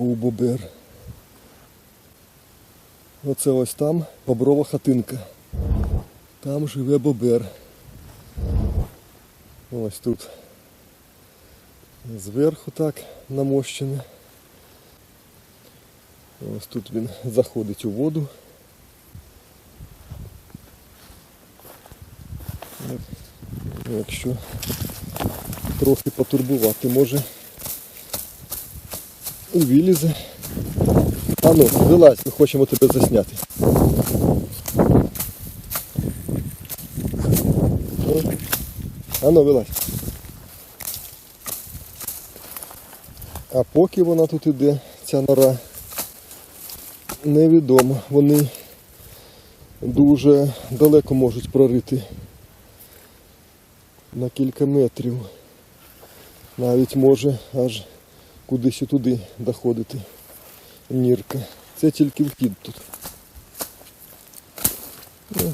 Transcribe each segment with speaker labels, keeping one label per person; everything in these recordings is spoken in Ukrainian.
Speaker 1: був бобер. Оце ось там боброва хатинка. Там живе бобер. Ось тут. Зверху так намощене. Ось тут він заходить у воду. Якщо трохи потурбувати, може і вилізе. А ну, вилазь, ми хочемо тебе засняти. А ну, вилазь. А поки вона тут іде, ця нора, невідомо. Вони дуже далеко можуть прорити на кілька метрів. Навіть може аж кудись туди доходити нірка. Це тільки вхід тут. Ну,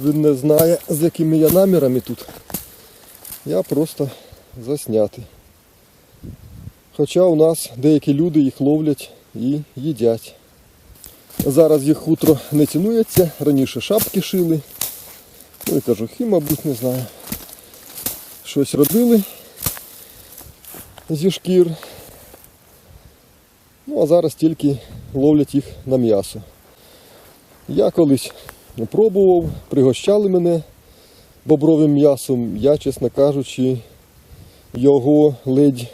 Speaker 1: Він не знає, з якими я намірами тут. Я просто засняти. Хоча у нас деякі люди їх ловлять і їдять. Зараз їх хутро не цінується, раніше шапки шили. Ну і кажухи, мабуть, не знаю. Щось робили зі шкір. Ну а зараз тільки ловлять їх на м'ясо. Я колись пробував, пригощали мене бобровим м'ясом. Я, чесно кажучи, його ледь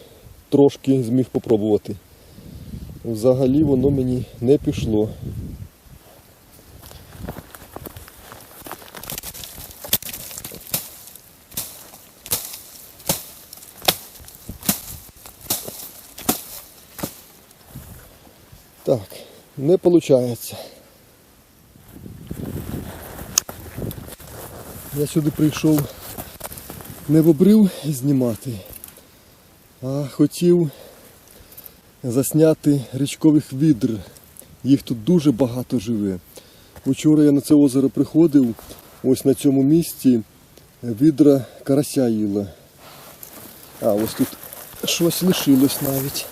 Speaker 1: трошки зміг попробувати. Взагалі воно мені не пішло. Так, не виходить. Я сюди прийшов не бобрив знімати, а хотів засняти річкових відр. Їх тут дуже багато живе. Учора я на це озеро приходив, ось на цьому місці відра карася їла. А ось тут щось лишилось навіть.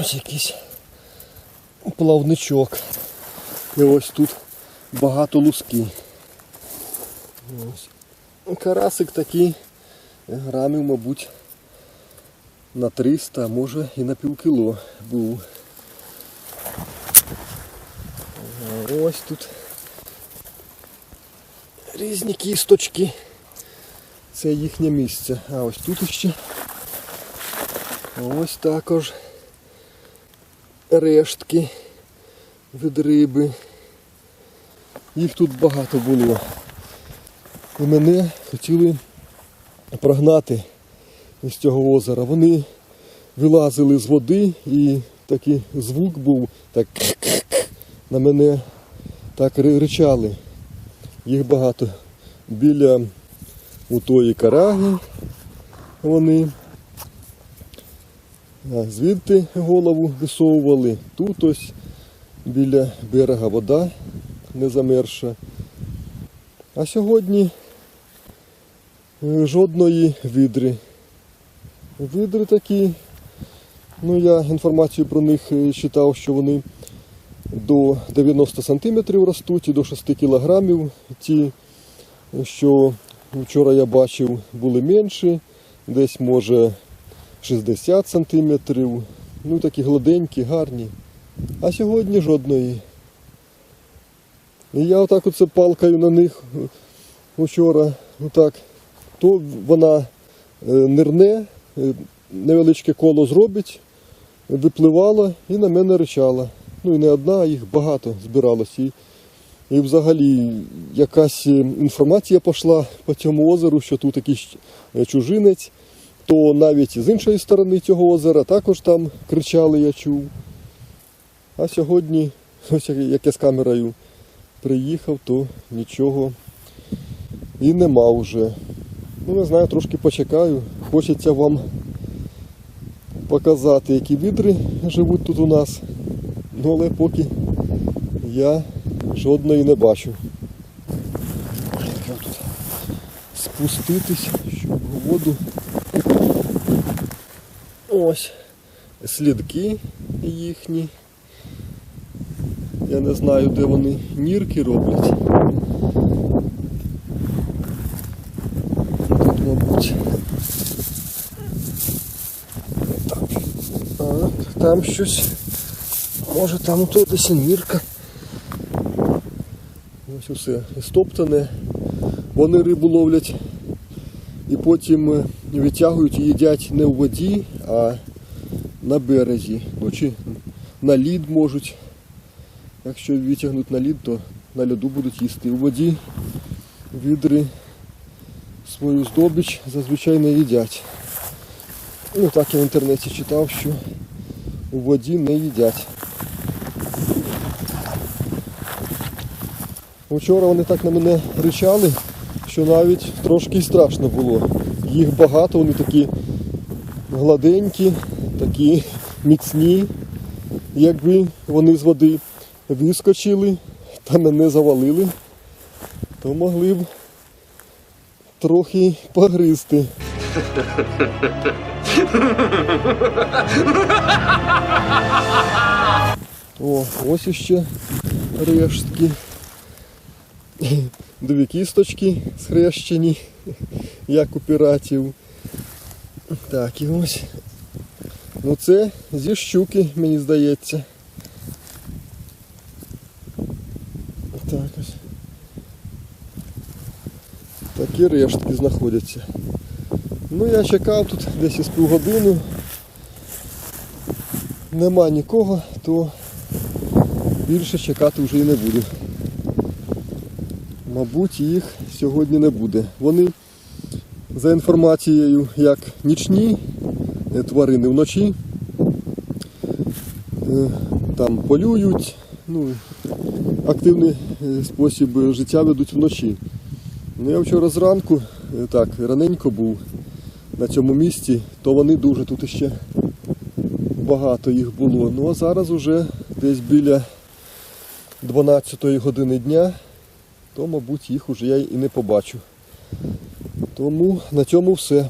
Speaker 1: Ось якийсь плавничок. І ось тут багато луски. Ось. Карасик такий грамів, мабуть, на 300, а може і на півкіло був. Ось тут різні кісточки. Це їхнє місце. А ось тут ще ось також рештки від риби. Їх тут багато було. І мене хотіли прогнати із цього озера. Вони вилазили з води і такий звук був, так на мене так ричали. Їх багато. Біля у тої караги вони. А Звідти голову висовували. Тут ось біля берега вода не замерша. А сьогодні е, жодної відри. Відри такі. Ну я інформацію про них е, читав, що вони до 90 сантиметрів ростуть і до 6 кілограмів. Ті, що вчора я бачив, були менші, десь може 60 сантиметрів. Ну такі гладенькі, гарні. А сьогодні жодної. І я отак оце палкаю на них вчора. Отак. То вона е, нирне, е, невеличке коло зробить, випливала і на мене ричала. Ну і не одна, а їх багато збиралось. І, і взагалі якась е, інформація пішла по цьому озеру, що тут якийсь чужинець, то навіть з іншої сторони цього озера також там кричали, я чув. А сьогодні, ось як- я з камерою приїхав, то нічого і нема вже. Ну, не знаю, трошки почекаю. Хочеться вам показати, які відри живуть тут у нас. Ну, але поки я жодної не бачу. Спуститись, щоб воду. Ось. слідки їхні. Я не знаю, де вони нірки роблять. Тут, мабуть. А, там щось. Може там той десь і нірка. Ось усе стоптане. Вони рибу ловлять і потім витягують і їдять не у воді, а на березі. Ну чи на лід можуть. Якщо витягнуть на лід, то на льоду будуть їсти. У воді відри свою здобич зазвичай не їдять. Ну так я в інтернеті читав, що у воді не їдять. Вчора вони так на мене ричали, що навіть трошки й страшно було. Їх багато, вони такі гладенькі, такі міцні. Якби вони з води вискочили та мене завалили, то могли б трохи погризти. О, ось іще рештки. Дві кісточки схрещені, як у піратів. Так, і ось. Ну це зі щуки, мені здається. Так ось. Такі рештки знаходяться. Ну я чекав тут десь із півгодини. Нема нікого, то більше чекати вже і не буду. Мабуть, їх сьогодні не буде. Вони за інформацією, як нічні е, тварини вночі е, там полюють, ну, активний е, спосіб життя ведуть вночі. Ну, я вчора зранку, так, раненько був на цьому місці, то вони дуже тут іще багато їх було. Ну а зараз уже десь біля 12 години дня то, мабуть, їх уже я і не побачу. Тому на цьому все.